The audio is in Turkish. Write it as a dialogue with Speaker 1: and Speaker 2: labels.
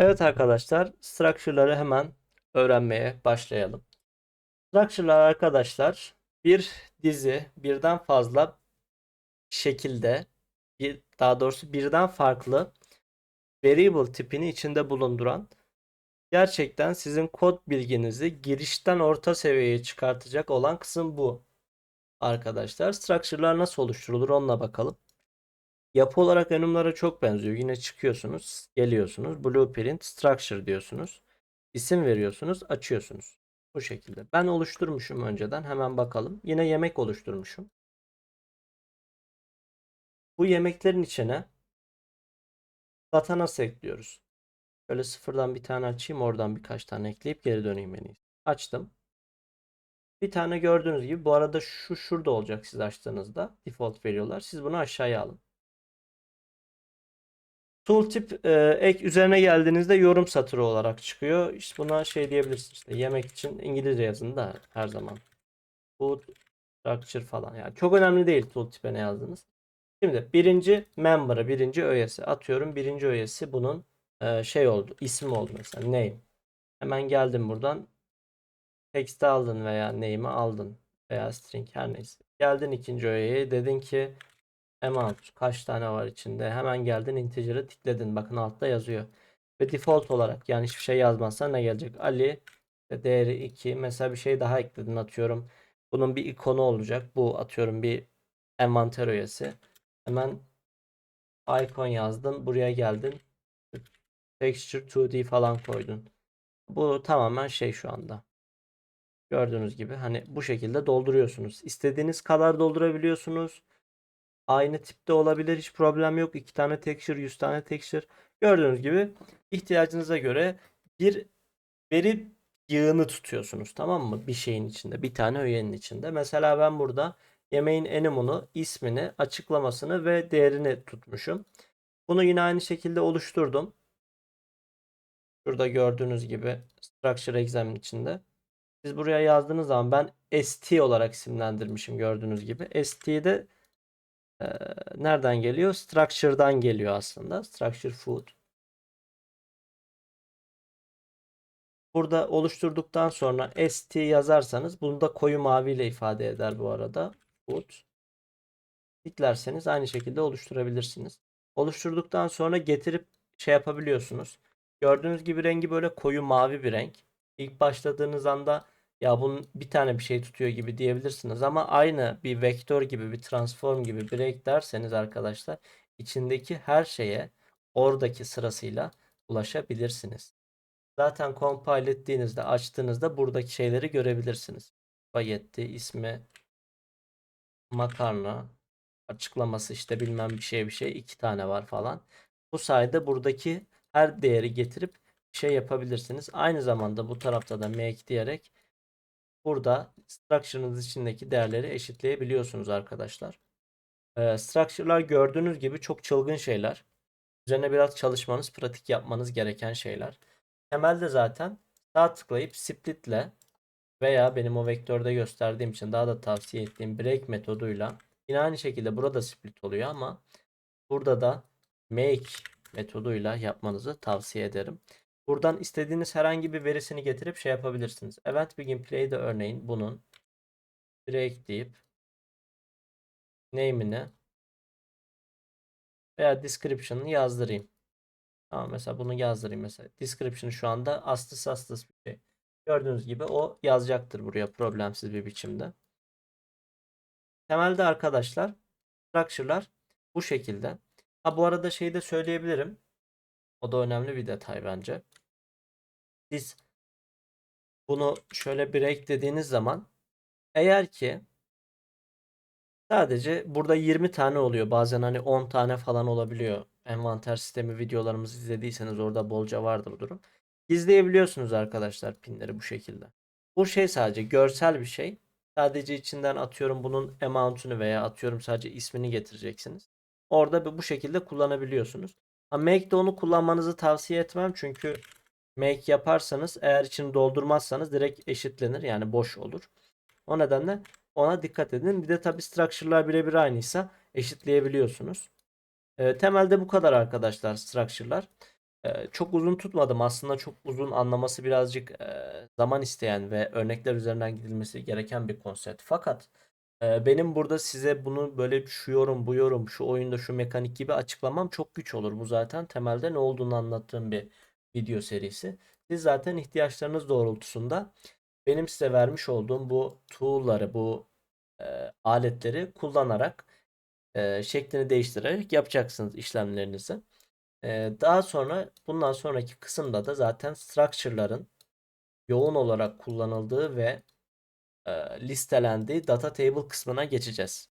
Speaker 1: Evet arkadaşlar, structure'ları hemen öğrenmeye başlayalım. Structure'lar arkadaşlar bir dizi birden fazla şekilde bir daha doğrusu birden farklı variable tipini içinde bulunduran gerçekten sizin kod bilginizi girişten orta seviyeye çıkartacak olan kısım bu. Arkadaşlar structure'lar nasıl oluşturulur onunla bakalım. Yapı olarak enumlara çok benziyor. Yine çıkıyorsunuz, geliyorsunuz, blueprint, structure diyorsunuz. İsim veriyorsunuz, açıyorsunuz. Bu şekilde. Ben oluşturmuşum önceden. Hemen bakalım. Yine yemek oluşturmuşum. Bu yemeklerin içine data nasıl ekliyoruz? Böyle sıfırdan bir tane açayım. Oradan birkaç tane ekleyip geri döneyim en iyisi. Açtım. Bir tane gördüğünüz gibi bu arada şu şurada olacak siz açtığınızda. Default veriyorlar. Siz bunu aşağıya alın. Tooltip e, ek üzerine geldiğinizde yorum satırı olarak çıkıyor. İşte buna şey diyebilirsiniz işte yemek için İngilizce yazın da her zaman. Food structure falan yani çok önemli değil tooltip'e ne yazdınız. Şimdi birinci member'ı birinci öğesi atıyorum. Birinci öğesi bunun e, şey oldu ismi oldu mesela name. Hemen geldim buradan text aldın veya name'i aldın veya string her neyse. Geldin ikinci öğeye dedin ki amount kaç tane var içinde? Hemen geldin integer'ı tikledin. Bakın altta yazıyor. Ve default olarak yani hiçbir şey yazmazsan ne gelecek? Ali değeri 2 mesela bir şey daha ekledin atıyorum. Bunun bir ikonu olacak. Bu atıyorum bir envanter üyesi hemen icon yazdın buraya geldin. Texture 2D falan koydun. Bu tamamen şey şu anda. Gördüğünüz gibi hani bu şekilde dolduruyorsunuz. İstediğiniz kadar doldurabiliyorsunuz Aynı tipte olabilir. Hiç problem yok. 2 tane texture, 100 tane texture. Gördüğünüz gibi ihtiyacınıza göre bir veri yığını tutuyorsunuz. Tamam mı? Bir şeyin içinde. Bir tane öğenin içinde. Mesela ben burada yemeğin enumunu, ismini, açıklamasını ve değerini tutmuşum. Bunu yine aynı şekilde oluşturdum. Şurada gördüğünüz gibi structure exam'in içinde. Siz buraya yazdığınız zaman ben st olarak isimlendirmişim gördüğünüz gibi. st'de ee, nereden geliyor? Structure'dan geliyor aslında. Structure food. Burada oluşturduktan sonra st yazarsanız bunu da koyu mavi ile ifade eder bu arada. Food. Tıklerseniz aynı şekilde oluşturabilirsiniz. Oluşturduktan sonra getirip şey yapabiliyorsunuz. Gördüğünüz gibi rengi böyle koyu mavi bir renk. İlk başladığınız anda ya bunun bir tane bir şey tutuyor gibi diyebilirsiniz ama aynı bir vektör gibi bir transform gibi break derseniz arkadaşlar içindeki her şeye oradaki sırasıyla ulaşabilirsiniz. Zaten compile ettiğinizde açtığınızda buradaki şeyleri görebilirsiniz. Spagetti ismi makarna açıklaması işte bilmem bir şey bir şey iki tane var falan. Bu sayede buradaki her değeri getirip şey yapabilirsiniz. Aynı zamanda bu tarafta da make diyerek burada structure'ınız içindeki değerleri eşitleyebiliyorsunuz arkadaşlar. Ee, structure'lar gördüğünüz gibi çok çılgın şeyler. Üzerine biraz çalışmanız, pratik yapmanız gereken şeyler. Temelde zaten sağ tıklayıp splitle veya benim o vektörde gösterdiğim için daha da tavsiye ettiğim break metoduyla yine aynı şekilde burada split oluyor ama burada da make metoduyla yapmanızı tavsiye ederim. Buradan istediğiniz herhangi bir verisini getirip şey yapabilirsiniz. Event Begin Play'de örneğin bunun break deyip name'ini veya description'ını yazdırayım. Tamam mesela bunu yazdırayım mesela. Description şu anda astıs astıs bir şey. Gördüğünüz gibi o yazacaktır buraya problemsiz bir biçimde. Temelde arkadaşlar structure'lar bu şekilde. Ha bu arada şeyi de söyleyebilirim. O da önemli bir detay bence. Siz bunu şöyle break dediğiniz zaman eğer ki sadece burada 20 tane oluyor. Bazen hani 10 tane falan olabiliyor. Envanter sistemi videolarımızı izlediyseniz orada bolca vardır durum. Gizleyebiliyorsunuz arkadaşlar pinleri bu şekilde. Bu şey sadece görsel bir şey. Sadece içinden atıyorum bunun amount'unu veya atıyorum sadece ismini getireceksiniz. Orada bu şekilde kullanabiliyorsunuz. Ama Make'de onu kullanmanızı tavsiye etmem çünkü make yaparsanız eğer içini doldurmazsanız direkt eşitlenir. Yani boş olur. O nedenle ona dikkat edin. Bir de tabi structure'lar birebir aynıysa eşitleyebiliyorsunuz. E, temelde bu kadar arkadaşlar structure'lar. Ee, çok uzun tutmadım. Aslında çok uzun anlaması birazcık e, zaman isteyen ve örnekler üzerinden gidilmesi gereken bir konsept. Fakat e, benim burada size bunu böyle şu yorum, bu yorum, şu oyunda şu mekanik gibi açıklamam çok güç olur. Bu zaten temelde ne olduğunu anlattığım bir video serisi. Siz zaten ihtiyaçlarınız doğrultusunda benim size vermiş olduğum bu tool'ları, bu e, aletleri kullanarak e, şeklini değiştirerek yapacaksınız işlemlerinizi. E, daha sonra bundan sonraki kısımda da zaten structure'ların yoğun olarak kullanıldığı ve e, listelendiği data table kısmına geçeceğiz.